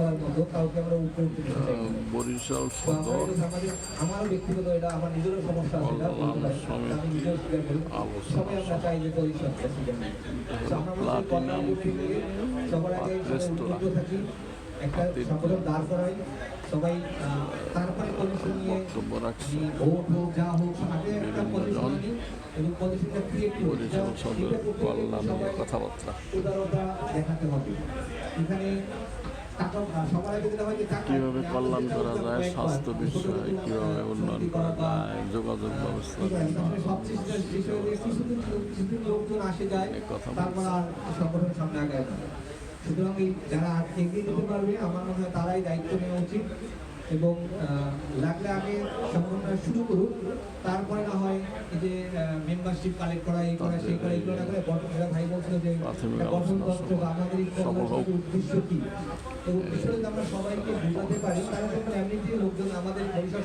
করার মতো কাউকে আমরা উপরে উঠতে দিতে চাই না। বরিশাল সদর। এটা ব্যক্তিগত এটা আমার নিজেরও সমস্যা আছে এটা বলতে পারি। সমিতি আমি নিজেও স্বীকার করি। সবাই আমরা চাই যে আমরা থেকে সবার আগে সবাই উদ্যোগ থাকি একটা সংগঠন দাঁড় করাই। সবাই তারপরে পজিশন নিয়ে ভোট হোক যা হোক আগে একটা পজিশন এবং পজিশনটা কথাবার্তা। উদারতা দেখাতে হবে। এখানে কীভাবে কল্যাণ করা যায়, স্বাস্থ্য বিষয়, কীভাবে উন্নয়ন করা যায়, যোগাযোগ ব্যবস্থা কথা সুতরাং এই যারা এগিয়ে যেতে পারবে, আমার মনে হয় তারাই দায়িত্ব নেওয়া উচিত। এবং লাগলে আগে সংগঠনটা শুরু করুক, তারপরে না যে মেম্বারশিপ কালেক্ট করা এই করা সেই করা এগুলো না করে এরা ভাই বলছিল যে গঠনতন্ত্র বা আমাদের। উদ্দেশ্য কি এবং উদ্দেশ্য আমরা সবাইকে বোঝাতে পারি তাহলে তখন এমনিতেই লোকজন আমাদের পরিষদ